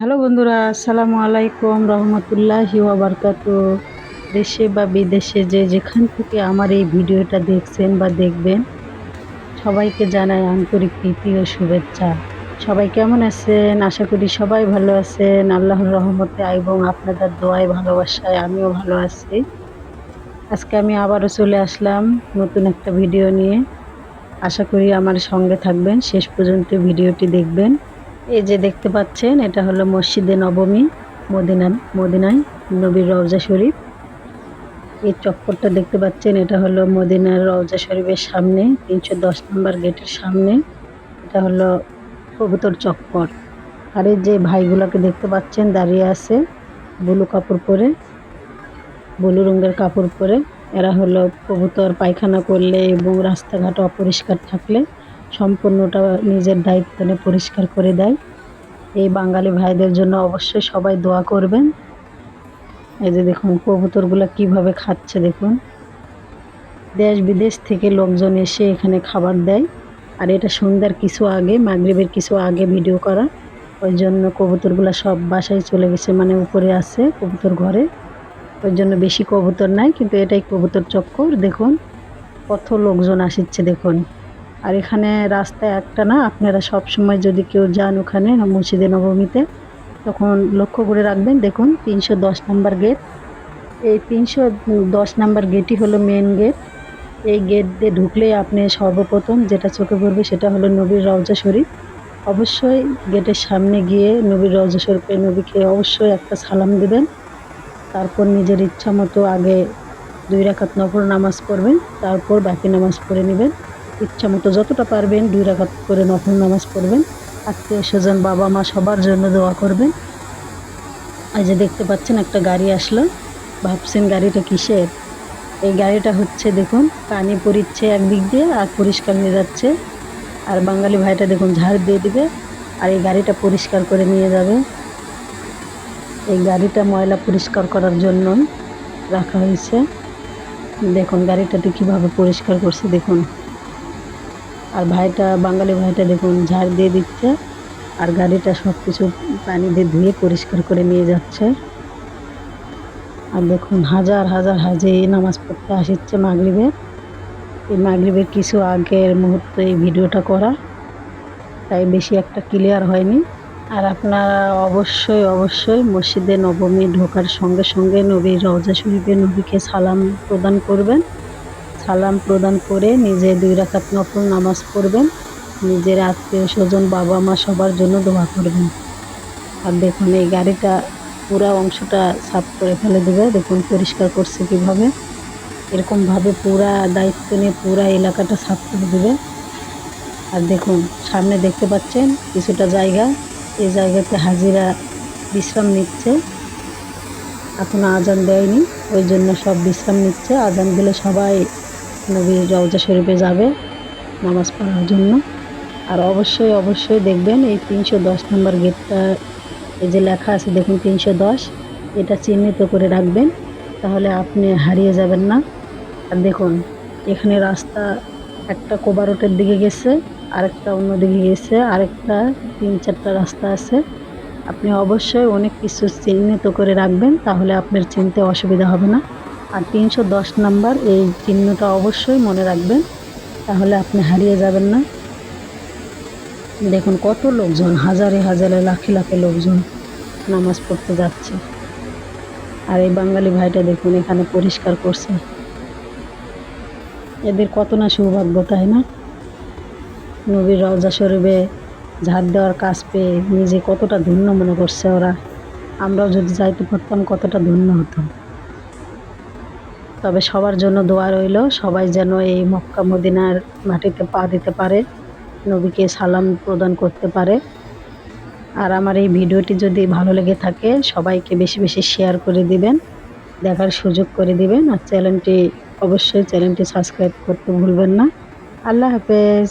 Hello বন্ধুরা, আসসালামু আলাইকুম, রহমতুল্লাহ বারকাত। দেশে বা বিদেশে যে যেখান থেকে আমার এই ভিডিওটা দেখছেন বা দেখবেন, সবাইকে জানাই আন্তরিক প্রীতি ও শুভেচ্ছা। সবাই কেমন আছেন? আশা করি সবাই ভালো আছেন। আল্লাহর রহমতে এবং আপনাদের দোয়ায়, ভালোবাসায় আমিও ভালো আছি। আজকে আমি আবারও চলে আসলাম নতুন একটা ভিডিও নিয়ে। আশা করি আমার সঙ্গে থাকবেন। শেষ পর্যন্ত ভিডিওটি দেখবেন। এই যে দেখতে পাচ্ছেন, এটা হলো মসজিদে নবমী, মদিনা, মদিনায় নবীর রওজা শরীফ। এই চক্করটা দেখতে পাচ্ছেন, এটা হলো মদিনার রওজা শরীফের সামনে, তিনশো দশ নম্বর গেটের সামনে। এটা হলো কবুতর চক্কর আর এই যে ভাইগুলোকে দেখতে পাচ্ছেন, দাঁড়িয়ে আছে বুলু কাপড় পরে, বুলু রঙের কাপড় পরে। এরা হলো কবুতর পায়খানা করলে এবং রাস্তাঘাট অপরিষ্কার থাকলে সম্পূর্ণটা নিজের দায়িত্ব নিয়ে পরিষ্কার করে দেয়। এই বাঙালি ভাইদের জন্য অবশ্যই সবাই দোয়া করবেন। এই যে দেখুন, কবুতরগুলো কীভাবে খাচ্ছে, দেখুন। দেশ বিদেশ থেকে লোকজন এসে এখানে খাবার দেয়। আর এটা সন্ধ্যার কিছু আগে, মাগরীবের কিছু আগে ভিডিও করা। ওই জন্য কবুতরগুলো সব বাসায় চলে গেছে মানে উপরে আছে কবুতর ঘরে। ওই জন্য বেশি কবুতর নাই, কিন্তু এটাই কবুতর চক্কর, দেখুন। কত লোকজন আসিচ্ছে, দেখুন। আর এখানে রাস্তা একটা না, আপনারা সব সময় যদি কেউ যান ওখানে মসজিদে নবমীতে, তখন লক্ষ্য করে রাখবেন, দেখুন তিনশো দশ নাম্বার গেট। এই তিনশো দশ নাম্বার গেটই হলো মেন গেট এই গেট দিয়ে ঢুকলেই আপনি সর্বপ্রথম যেটা চোখে পড়বে সেটা হলো নবীর রওজা শরীফ। অবশ্যই গেটের সামনে গিয়ে নবীর রওজা শরীফে নবীকে অবশ্যই একটা সালাম দেবেন। তারপর নিজের ইচ্ছা মতো আগে দুই রাখাত নফর নামাজ পড়বেন, তারপর বাকি নামাজ পড়ে নেবেন। ইচ্ছা মতো যতটা পারবেন দুই রাখাত করে নফল নামাজ পড়বেন। আত্মীয় স্বজন বাবা মা সবার জন্য দোয়া করবেন। এই যে দেখতে পাচ্ছেন, একটা গাড়ি আসলো। ভাবছেন গাড়িটা কিসের? এই গাড়িটা হচ্ছে দেখুন, পানি পরিচ্ছে একদিক দিয়ে আর পরিষ্কার হয়ে যাচ্ছে। আর বাঙালি ভাইটা দেখুন ঝাড় দিয়ে দিবে আর এই গাড়িটা পরিষ্কার করে নিয়ে যাবে। এই গাড়িটা ময়লা পরিষ্কার করার জন্য রাখা হয়েছে। দেখুন গাড়িটাতে কীভাবে পরিষ্কার করছে, দেখুন। আর ভাইটা, বাঙালি ভাইটা দেখুন, ঝাড় দিয়ে দিচ্ছে আর গাড়িটা সব কিছু পানি দিয়ে ধুয়ে পরিষ্কার করে নিয়ে যাচ্ছে। আর দেখুন, হাজার হাজার হাজে নামাজ পড়তে আসছে মাগরীবের এই মাগরীবের কিছু আগের মুহূর্তে এই ভিডিওটা করা, তাই বেশি একটা ক্লিয়ার হয়নি। আর আপনারা অবশ্যই অবশ্যই মসজিদে নবমী ঢোকার সঙ্গে সঙ্গে নবীর রওজা শরীফে নবীকে সালাম প্রদান করবেন। সালাম প্রদান করে নিজে দুই রাখাত নফল নামাজ পড়বেন। নিজের আত্মীয় স্বজন, বাবা মা সবার জন্য দোয়া করবেন। আর দেখুন, এই গাড়িটা পুরা অংশটা সাফ করে ফেলে দেবে। দেখুন, পরিষ্কার করছে কীভাবে। এরকমভাবে পুরা দায়িত্ব নিয়ে পুরা এলাকাটা সাফ করে দেবে। আর দেখুন, সামনে দেখতে পাচ্ছেন কিছুটা জায়গা। এই জায়গাতে হাজিরা বিশ্রাম নিচ্ছে। এখনও আজান দেয়নি, ওই জন্য সব বিশ্রাম নিচ্ছে। আজান দিলে সবাই নবীর রওজা শরীফে যাবে নামাজ পড়ার জন্য। আর অবশ্যই অবশ্যই দেখবেন এই তিনশো দশ নম্বর গেটটা, এই যে লেখা আছে দেখুন তিনশো দশ, এটা চিহ্নিত করে রাখবেন, তাহলে আপনি হারিয়ে যাবেন না। আর দেখুন, এখানে রাস্তা একটা কোবারোটের দিকে গেছে, আরেকটা অন্য দিকে গেছে, আরেকটা, তিন চারটা রাস্তা আছে। আপনি অবশ্যই অনেক কিছু চিহ্নিত করে রাখবেন, তাহলে আপনার চিনতে অসুবিধা হবে না। আর তিনশো দশ নাম্বার এই চিহ্নটা অবশ্যই মনে রাখবেন, তাহলে আপনি হারিয়ে যাবেন না। দেখুন কত লোকজন, হাজারে হাজারে, লাখে লাখে লোকজন নামাজ পড়তে যাচ্ছে। আর এই বাঙালি ভাইটা দেখুন এখানে পরিষ্কার করছে। এদের কত না সৌভাগ্য, তাই না? নবীর রওজা শরীফে ঝাড় দেওয়ার কাজ পেয়ে নিজে কতটা ধন্য মনে করছে ওরা। আমরাও যদি যাইতে পারতাম, কতটা ধন্য হতাম। তবে সবার জন্য দোয়া রইল, সবাই যেন এই মক্কা মদিনার মাটিতে পা দিতে পারে, নবীকে সালাম প্রদান করতে পারে। আর আমার এই ভিডিওটি যদি ভালো লেগে থাকে, সবাইকে বেশি বেশি শেয়ার করে দিবেন, দেখার সুযোগ করে দিবেন। আর চ্যানেলটি অবশ্যই চ্যানেলটি সাবস্ক্রাইব করতে ভুলবেন না। আল্লাহ হাফেজ।